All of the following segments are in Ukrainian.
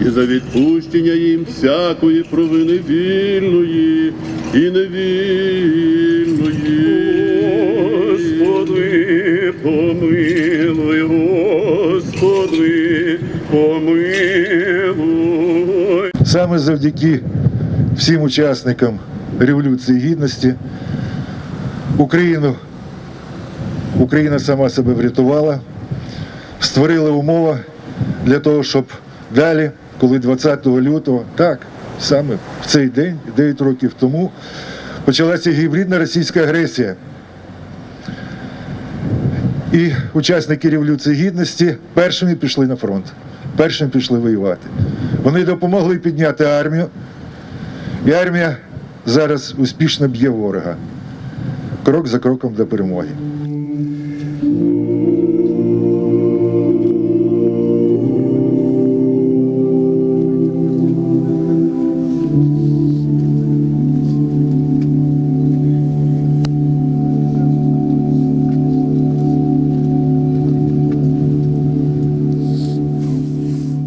і за відпущення їм всякої провини вільної і невільної. Господи, помилуй, Господи, помилуй. Саме завдяки всім учасникам Революції Гідності Україну, Україна сама себе врятувала, створила умови для того, щоб далі, коли 20 лютого, так, саме в цей день, 9 років тому, почалася гібридна російська агресія. І учасники Революції Гідності першими пішли на фронт, першими пішли воювати. Вони допомогли підняти армію, і армія зараз успішно б'є ворога. Крок за кроком до перемоги.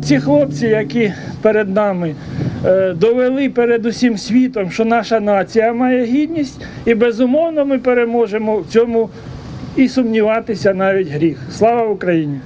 Ці хлопці, які перед нами е, довели перед усім світом, що наша нація має гідність, і безумовно ми переможемо в цьому і сумніватися навіть гріх. Слава Україні!